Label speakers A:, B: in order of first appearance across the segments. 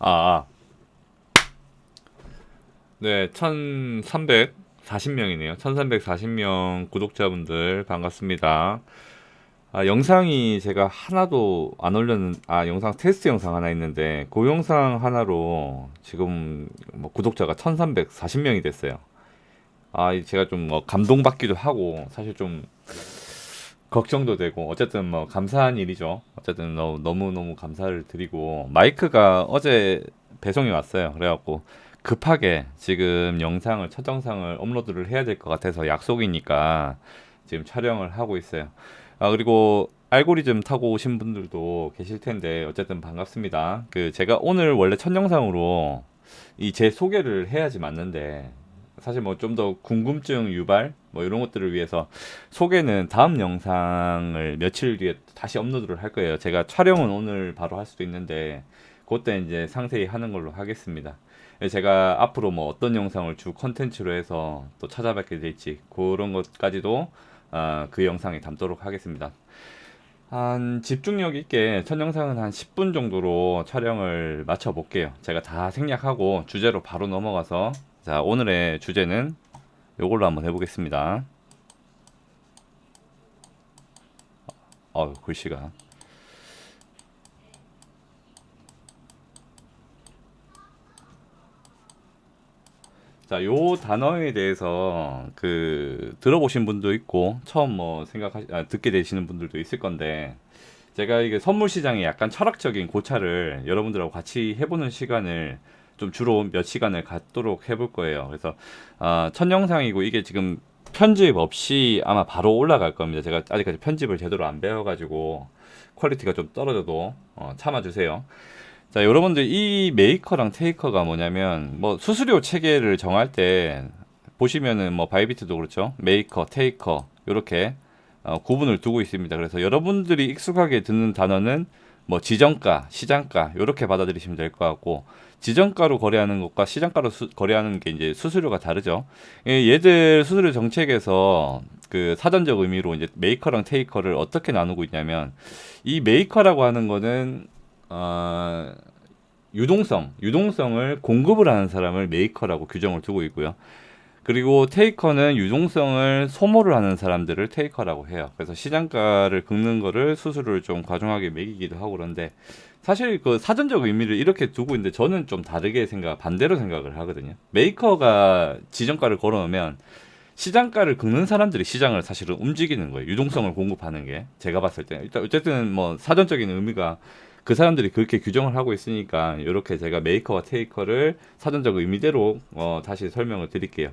A: 아, 아. 네, 1340명이네요. 1340명 구독자분들 반갑습니다. 아, 영상이 제가 하나도 안 올렸는, 아, 영상 테스트 영상 하나 있는데, 그 영상 하나로 지금 뭐 구독자가 1340명이 됐어요. 아, 이 제가 좀 뭐 감동받기도 하고, 사실 좀 걱정도 되고, 어쨌든 뭐 감사한 일이죠. 어쨌든 너, 너무 너무 감사를 드리고, 마이크가 어제 배송이 왔어요. 그래갖고, 급하게 지금 영상을, 첫 영상을 업로드를 해야 될 것 같아서 약속이니까 지금 촬영을 하고 있어요. 아, 그리고 알고리즘 타고 오신 분들도 계실 텐데, 어쨌든 반갑습니다. 그, 제가 오늘 원래 첫 영상으로 이 제 소개를 해야지 맞는데, 사실 뭐 좀 더 궁금증 유발, 뭐 이런 것들을 위해서 소개는 다음 영상을 며칠 뒤에 다시 업로드를 할 거예요. 제가 촬영은 오늘 바로 할 수도 있는데, 그때 이제 상세히 하는 걸로 하겠습니다. 제가 앞으로 뭐 어떤 영상을 주 컨텐츠로 해서 또 찾아뵙게 될지, 그런 것까지도 아, 그 영상에 담도록 하겠습니다. 한 집중력 있게 첫 영상은 한 10분 정도로 촬영을 마쳐 볼게요. 제가 다 생략하고 주제로 바로 넘어가서 자, 오늘의 주제는 요걸로 한번 해보겠습니다. 어, 글씨가. 자, 요 단어에 대해서 그 들어보신 분도 있고 처음 뭐 생각하 아, 듣게 되시는 분들도 있을 건데 제가 이게 선물 시장의 약간 철학적인 고찰을 여러분들하고 같이 해보는 시간을 좀 주로 몇 시간을 갖도록 해볼 거예요. 그래서 아, 첫 영상이고 이게 지금 편집 없이 아마 바로 올라갈 겁니다. 제가 아직까지 편집을 제대로 안 배워가지고 퀄리티가 좀 떨어져도 어, 참아주세요. 자, 여러분들 이 메이커랑 테이커가 뭐냐면 뭐 수수료 체계를 정할 때 보시면은 뭐 바이비트도 그렇죠. 메이커, 테이커 이렇게 어, 구분을 두고 있습니다. 그래서 여러분들이 익숙하게 듣는 단어는 뭐 지정가, 시장가 이렇게 받아들이시면 될 것 같고 지정가로 거래하는 것과 시장가로 수, 거래하는 게 이제 수수료가 다르죠. 예, 얘들 수수료 정책에서 그 사전적 의미로 이제 메이커랑 테이커를 어떻게 나누고 있냐면 이 메이커라고 하는 거는 어, 유동성, 유동성을 공급을 하는 사람을 메이커라고 규정을 두고 있고요. 그리고 테이커는 유동성을 소모를 하는 사람들을 테이커라고 해요. 그래서 시장가를 긁는 거를 수수료를 좀 과중하게 매기기도 하고 그런데 사실 그 사전적 의미를 이렇게 두고 있는데 저는 좀 다르게 생각, 반대로 생각을 하거든요. 메이커가 지정가를 걸어놓으면 시장가를 긁는 사람들이 시장을 사실은 움직이는 거예요. 유동성을 공급하는 게 제가 봤을 때 일단 어쨌든 뭐 사전적인 의미가 그 사람들이 그렇게 규정을 하고 있으니까 이렇게 제가 메이커와 테이커를 사전적 의미대로 어, 다시 설명을 드릴게요.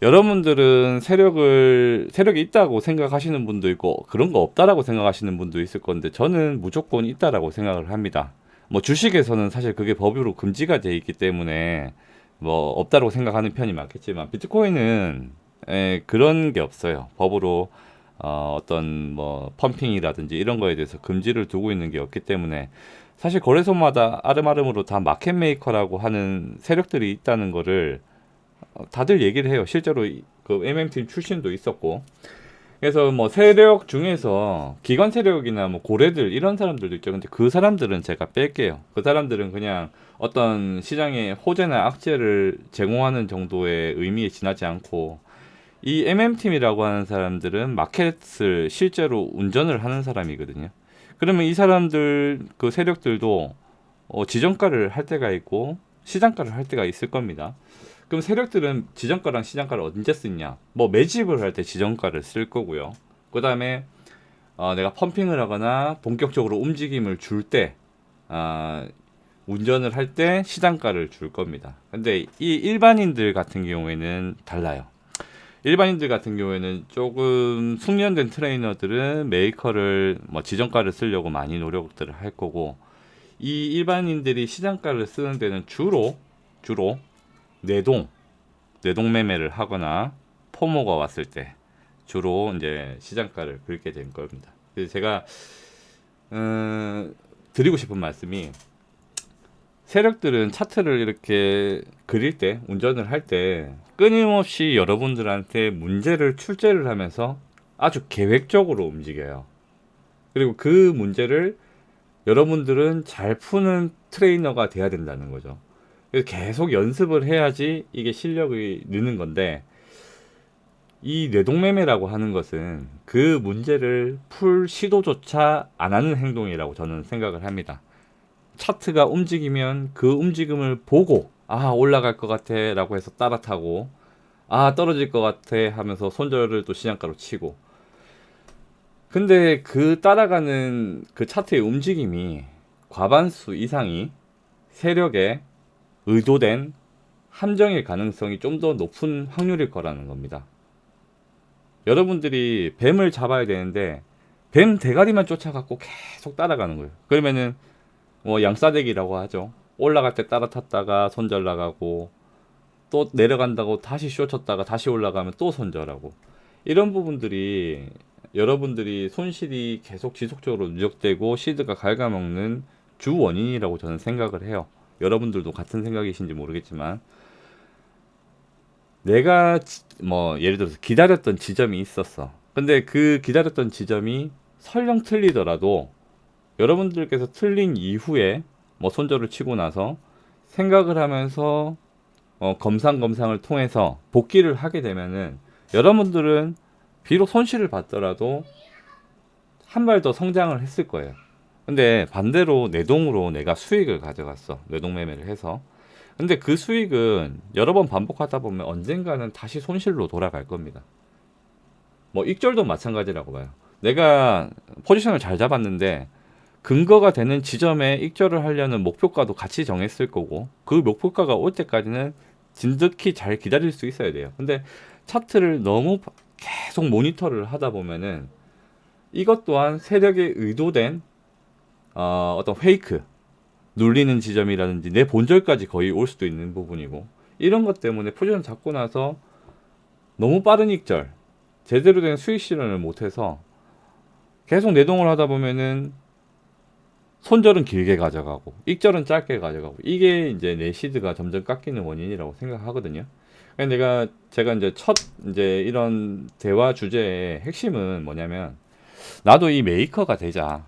A: 여러분들은 세력을 세력이 있다고 생각하시는 분도 있고 그런 거 없다라고 생각하시는 분도 있을 건데 저는 무조건 있다라고 생각을 합니다. 뭐 주식에서는 사실 그게 법으로 금지가 돼 있기 때문에 뭐 없다라고 생각하는 편이 많겠지만 비트코인은 에, 그런 게 없어요. 법으로 어, 어떤 뭐 펌핑이라든지 이런 거에 대해서 금지를 두고 있는 게 없기 때문에 사실 거래소마다 아름아름으로 다 마켓 메이커라고 하는 세력들이 있다는 거를 어, 다들 얘기를 해요. 실제로 그 MM팀 출신도 있었고. 그래서 뭐 세력 중에서 기관 세력이나 뭐 고래들 이런 사람들도 있죠. 근데 그 사람들은 제가 뺄게요. 그 사람들은 그냥 어떤 시장에 호재나 악재를 제공하는 정도의 의미에 지나지 않고 이 MM팀이라고 하는 사람들은 마켓을 실제로 운전을 하는 사람이거든요. 그러면 이 사람들 그 세력들도 어, 지정가를 할 때가 있고 시장가를 할 때가 있을 겁니다. 그럼 세력들은 지정가랑 시장가를 언제 쓰냐? 뭐 매집을 할 때 지정가를 쓸 거고요. 그 다음에 어, 내가 펌핑을 하거나 본격적으로 움직임을 줄 때, 어, 운전을 할 때 시장가를 줄 겁니다. 근데 이 일반인들 같은 경우에는 달라요. 일반인들 같은 경우에는 조금 숙련된 트레이너들은 메이커를 뭐 지정가를 쓰려고 많이 노력들을 할 거고 이 일반인들이 시장가를 쓰는 데는 주로 주로 내동 내동 매매를 하거나 포모가 왔을 때 주로 이제 시장가를 긁게 된 겁니다. 그래서 제가 음, 드리고 싶은 말씀이 세력들은 차트를 이렇게 그릴 때, 운전을 할 때 끊임없이 여러분들한테 문제를 출제를 하면서 아주 계획적으로 움직여요. 그리고 그 문제를 여러분들은 잘 푸는 트레이너가 돼야 된다는 거죠. 그래서 계속 연습을 해야지 이게 실력이 느는 건데 이 뇌동매매라고 하는 것은 그 문제를 풀 시도조차 안 하는 행동이라고 저는 생각을 합니다. 차트가 움직이면 그 움직임을 보고 아 올라갈 것 같아 라고 해서 따라 타고 아 떨어질 것 같아 하면서 손절을 또 시장가로 치고 근데 그 따라가는 그 차트의 움직임이 과반수 이상이 세력의 의도된 함정일 가능성이 좀 더 높은 확률일 거라는 겁니다. 여러분들이 뱀을 잡아야 되는데 뱀 대가리만 쫓아갖고 계속 따라가는 거예요. 그러면은 뭐 양싸대기라고 하죠. 올라갈 때 따라 탔다가 손절 나가고 또 내려간다고 다시 쇼 쳤다가 다시 올라가면 또 손절하고 이런 부분들이 여러분들이 손실이 계속 지속적으로 누적되고 시드가 갉아먹는 주 원인이라고 저는 생각을 해요. 여러분들도 같은 생각이신지 모르겠지만 내가 지- 뭐 예를 들어서 기다렸던 지점이 있었어. 근데 그 기다렸던 지점이 설령 틀리더라도 여러분들께서 틀린 이후에 뭐 손절을 치고 나서 생각을 하면서 어, 검상검상을 통해서 복귀를 하게 되면은 여러분들은 비록 손실을 봤더라도 한 발 더 성장을 했을 거예요. 근데 반대로 내동으로 내가 수익을 가져갔어. 내동 매매를 해서. 근데 그 수익은 여러 번 반복하다 보면 언젠가는 다시 손실로 돌아갈 겁니다. 뭐 익절도 마찬가지라고 봐요. 내가 포지션을 잘 잡았는데 근거가 되는 지점에 익절을 하려는 목표가도 같이 정했을 거고 그 목표가가 올 때까지는 진득히 잘 기다릴 수 있어야 돼요. 근데 차트를 너무 계속 모니터를 하다 보면은 이것 또한 세력의 의도된 어, 어떤 페이크 눌리는 지점이라든지 내 본절까지 거의 올 수도 있는 부분이고 이런 것 때문에 포지션 잡고 나서 너무 빠른 익절 제대로 된 수익 실현을 못해서 계속 내동을 하다 보면은 손절은 길게 가져가고 익절은 짧게 가져가고 이게 이제 내 시드가 점점 깎이는 원인이라고 생각하거든요. 그러니까 내가 제가 이제 첫 이제 이런 대화 주제의 핵심은 뭐냐면 나도 이 메이커가 되자.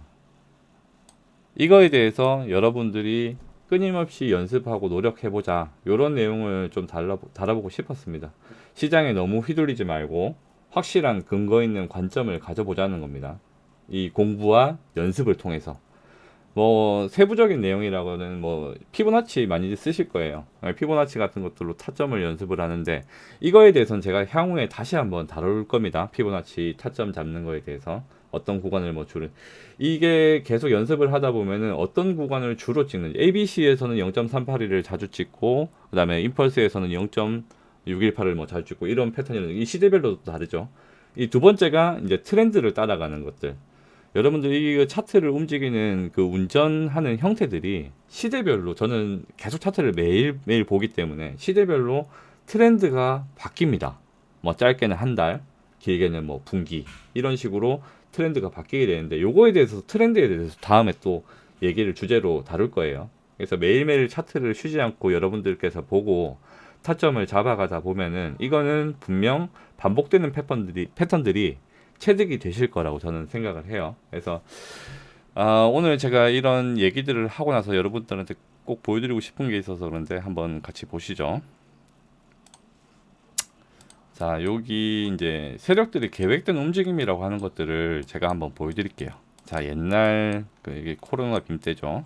A: 이거에 대해서 여러분들이 끊임없이 연습하고 노력해보자. 이런 내용을 좀 달라, 달아보고 싶었습니다. 시장에 너무 휘둘리지 말고 확실한 근거 있는 관점을 가져보자는 겁니다. 이 공부와 연습을 통해서. 뭐 세부적인 내용이라고는 뭐 피보나치 많이 쓰실 거예요. 피보나치 같은 것들로 타점을 연습을 하는데 이거에 대해서는 제가 향후에 다시 한번 다룰 겁니다. 피보나치 타점 잡는 거에 대해서 어떤 구간을 뭐 주로 이게 계속 연습을 하다 보면은 어떤 구간을 주로 찍는지 ABC에서는 0.382를 자주 찍고 그다음에 임펄스에서는 0.618을 뭐 자주 찍고 이런 패턴이 이 시대별로도 다르죠. 이 두 번째가 이제 트렌드를 따라가는 것들. 여러분들이 이 차트를 움직이는 그 운전하는 형태들이 시대별로 저는 계속 차트를 매일 매일 보기 때문에 시대별로 트렌드가 바뀝니다. 뭐 짧게는 한 달, 길게는 뭐 분기 이런 식으로 트렌드가 바뀌게 되는데 요거에 대해서 트렌드에 대해서 다음에 또 얘기를 주제로 다룰 거예요. 그래서 매일매일 차트를 쉬지 않고 여러분들께서 보고 타점을 잡아가다 보면은 이거는 분명 반복되는 패턴들이 패턴들이 체득이 되실 거라고 저는 생각을 해요. 그래서 아, 오늘 제가 이런 얘기들을 하고 나서 여러분들한테 꼭 보여드리고 싶은 게 있어서 그런데 한번 같이 보시죠. 자, 여기 이제 세력들이 계획된 움직임이라고 하는 것들을 제가 한번 보여드릴게요. 자, 옛날 그 이게 코로나 빔 때죠.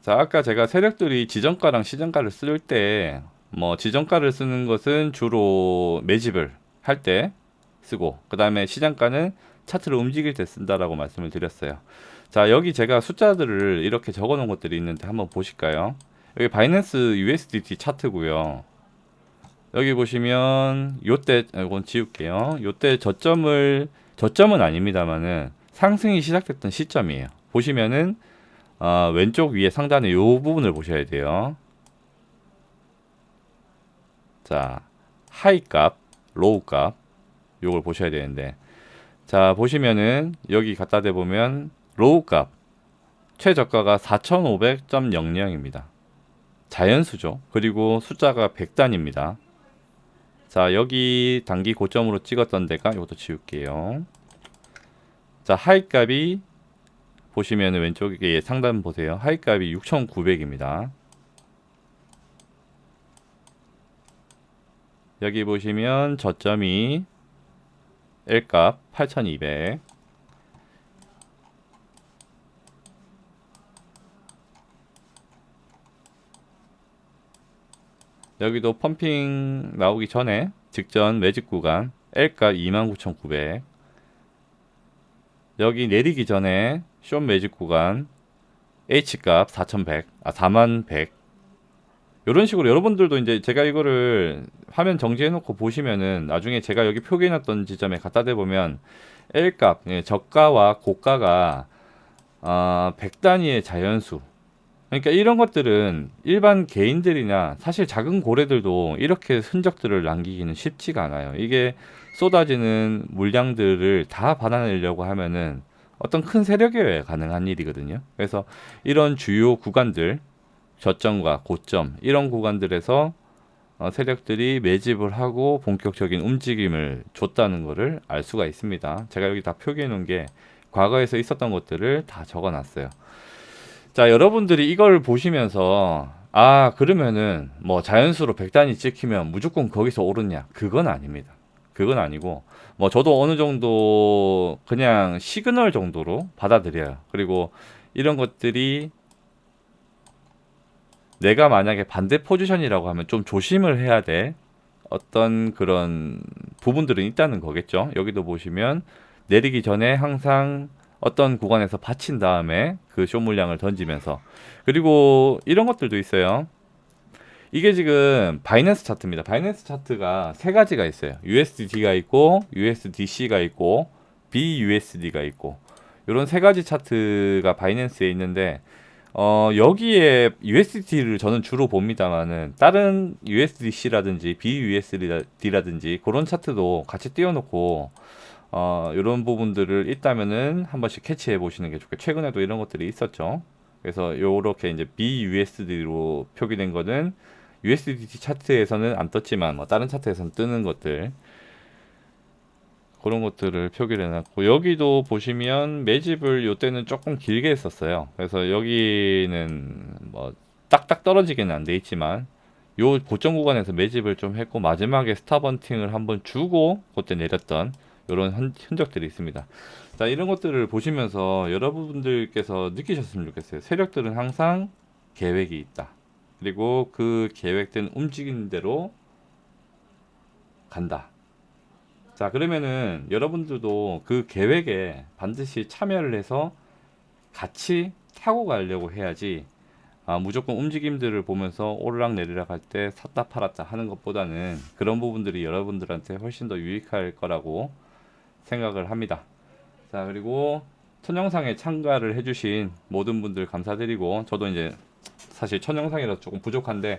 A: 자, 아까 제가 세력들이 지정가랑 시정가를 쓸 때, 뭐, 지정가를 쓰는 것은 주로 매집을 할 때 쓰고, 그 다음에 시장가는 차트를 움직일 때 쓴다라고 말씀을 드렸어요. 자, 여기 제가 숫자들을 이렇게 적어 놓은 것들이 있는데 한번 보실까요? 여기 바이낸스 USDT 차트고요. 여기 보시면 요때 아, 이건 지울게요. 요때 저점을 저점은 아닙니다만은 상승이 시작됐던 시점이에요. 보시면은 어, 왼쪽 위에 상단에 요 부분을 보셔야 돼요. 자, 하이 값, 로우 값 요걸 보셔야 되는데 자, 보시면은 여기 갖다 대 보면 로우 값 최저가가 4,500.00입니다. 자연수죠. 그리고 숫자가 100단입니다. 자, 여기 단기 고점으로 찍었던 데가 이것도 지울게요. 자, 하이 값이 보시면 왼쪽에 상단 보세요. 하이 값이 6,900입니다. 여기 보시면 저점이 L값 8,200. 여기도 펌핑 나오기 전에 직전 매직 구간 L값 29,900 여기 내리기 전에 숏 매직 구간 H값 4,100 아 4만100 이런 식으로 여러분들도 이제 제가 이거를 화면 정지해 놓고 보시면은 나중에 제가 여기 표기해 놨던 지점에 갖다 대 보면 L값 예, 저가와 고가가 아 100단위의 자연수 그러니까 이런 것들은 일반 개인들이나 사실 작은 고래들도 이렇게 흔적들을 남기기는 쉽지가 않아요. 이게 쏟아지는 물량들을 다 받아내려고 하면은 어떤 큰 세력에 의해 가능한 일이거든요. 그래서 이런 주요 구간들, 저점과 고점, 이런 구간들에서 어, 세력들이 매집을 하고 본격적인 움직임을 줬다는 것을 알 수가 있습니다. 제가 여기 다 표기해 놓은 게 과거에서 있었던 것들을 다 적어 놨어요. 자, 여러분들이 이걸 보시면서 아, 그러면은 뭐 자연수로 100단위 찍히면 무조건 거기서 오르냐? 그건 아닙니다. 그건 아니고 뭐 저도 어느 정도 그냥 시그널 정도로 받아들여요. 그리고 이런 것들이 내가 만약에 반대 포지션이라고 하면 좀 조심을 해야 돼. 어떤 그런 부분들은 있다는 거겠죠. 여기도 보시면 내리기 전에 항상 어떤 구간에서 받친 다음에 그 쇼 물량을 던지면서 그리고 이런 것들도 있어요. 이게 지금 바이낸스 차트입니다. 바이낸스 차트가 세 가지가 있어요. USDT가 있고 USDC가 있고 BUSD가 있고 이런 세 가지 차트가 바이낸스에 있는데 어, 여기에 USDT를 저는 주로 봅니다만은 다른 USDC라든지 BUSD라든지 그런 차트도 같이 띄워놓고 어, 이런 부분들을 있다면은 한 번씩 캐치해 보시는 게 좋겠고 최근에도 이런 것들이 있었죠. 그래서 요렇게 이제 BUSD로 표기된 거는 USDT 차트에서는 안 떴지만 뭐 다른 차트에서는 뜨는 것들 그런 것들을 표기를 해놨고 여기도 보시면 매집을 요때는 조금 길게 했었어요. 그래서 여기는 뭐 딱딱 떨어지기는 안 돼 있지만 요 고점 구간에서 매집을 좀 했고 마지막에 스타번팅을 한번 주고 그때 내렸던 이런 흔적들이 있습니다. 자, 이런 것들을 보시면서 여러분들께서 느끼셨으면 좋겠어요. 세력들은 항상 계획이 있다. 그리고 그 계획된 움직이는 대로 간다. 자, 그러면은 여러분들도 그 계획에 반드시 참여를 해서 같이 타고 가려고 해야지 아, 무조건 움직임들을 보면서 오르락 내리락 할 때 샀다 팔았다 하는 것보다는 그런 부분들이 여러분들한테 훨씬 더 유익할 거라고 생각을 합니다. 자, 그리고 첫 영상에 참가를 해주신 모든 분들 감사드리고, 저도 이제 사실 첫 영상이라서 조금 부족한데,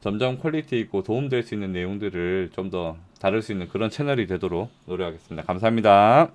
A: 점점 퀄리티 있고 도움될 수 있는 내용들을 좀 더 다룰 수 있는 그런 채널이 되도록 노력하겠습니다. 감사합니다.